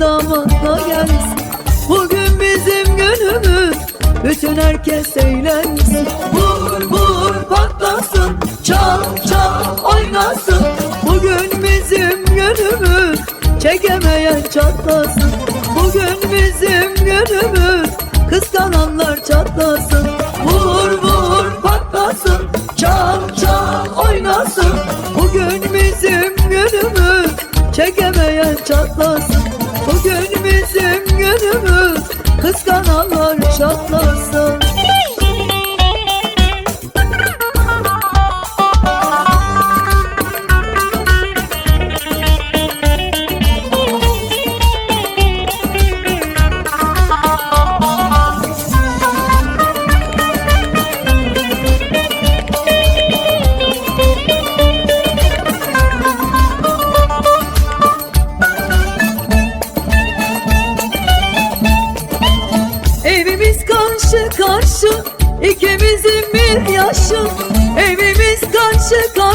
damatla gelsin. Bugün bizim günümüz. Bütün herkes eğlensin. Vur vur patlasın. Çal çal oynasın. Bugün bizim günümüz. Çekemeyen çatlasın. Bugün bizim günümüz. Kıskananlar çatlasın. Vur vur patlasın. Çal çal oynasın. Bugün bizim günümüz. Çekemeyen çatlasın Kıskananlar çatlasın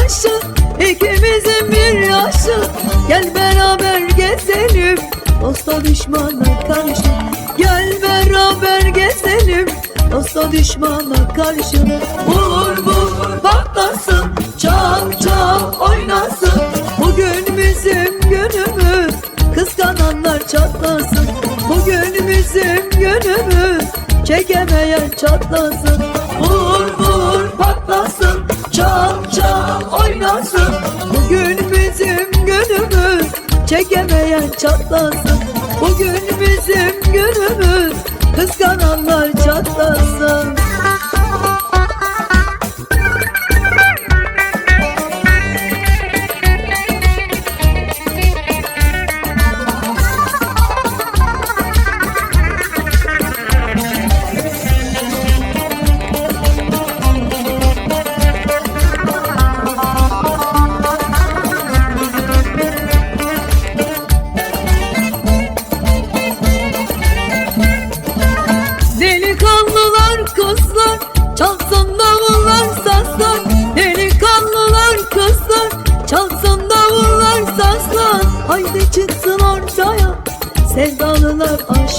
karşı ikimizin bir yaşı. Gel beraber gezelim. Dosta düşmana karşı. Gel beraber gezelim. Dosta düşmana karşı. Vur vur patlasın. Çal çal oynasın. Bugün bizim günümüz. Kıskananlar çatlasın. Bugün bizim günümüz. Çekemeyen çatlasın. Vur vur patlasın. Çal çal oynasın Bugün bizim günümüz Çekemeyen çatlasın. Bugün bizim günümüz Kıskananlar çatlasın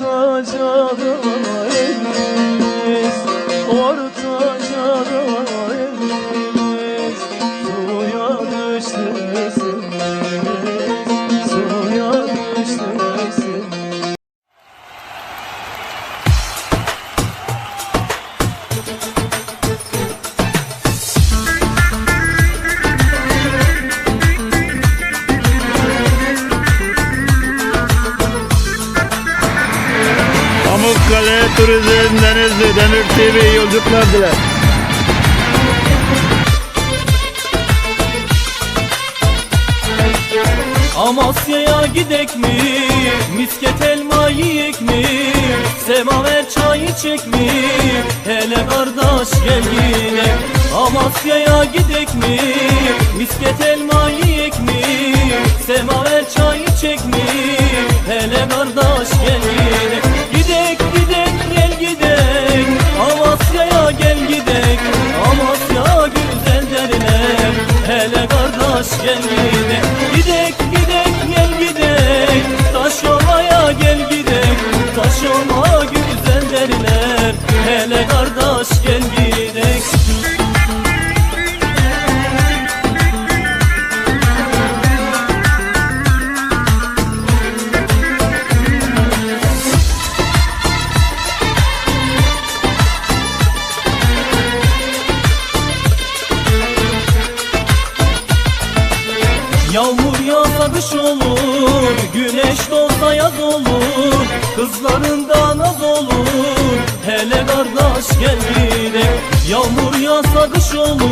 Ortaca Pamukkale Turizm Denizli Demir TV yolculuklar diler. Amasya'ya gidek mi? Misket elma yiyek mi? Semaver çay içek mi? Hele kardeş gel yine Amasya'ya gidek mi? Misket elma yiyek mi? Semaver çay içek mi? Hele kardeş gel yine gel gidek Gidek gidek gel gidek. Taşova'ya gel gidek. Taşova güzel yaz olur Kızlarında naz olur. Hele kardeş gel gidelim Yağmur yağsa kış olur.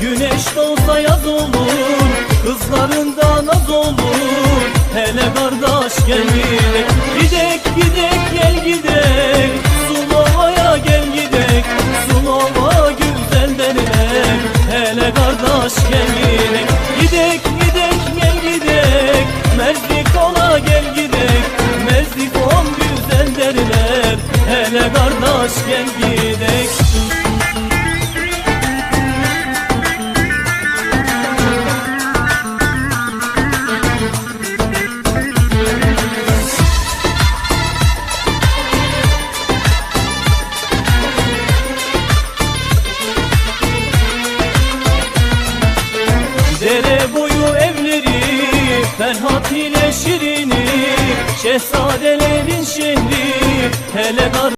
Güneş doğsa yaz olur Kızlarında naz olur. Hele kardeş gel gidelim Gidek gidek gel gidek. Sulova'ya gel gidek Sulova güzel derler Hele kardeş gel Hele kardeş gel gidek Dere boyu evleri Ferhat ile Şirin'i Şehzadelerin şehri Hele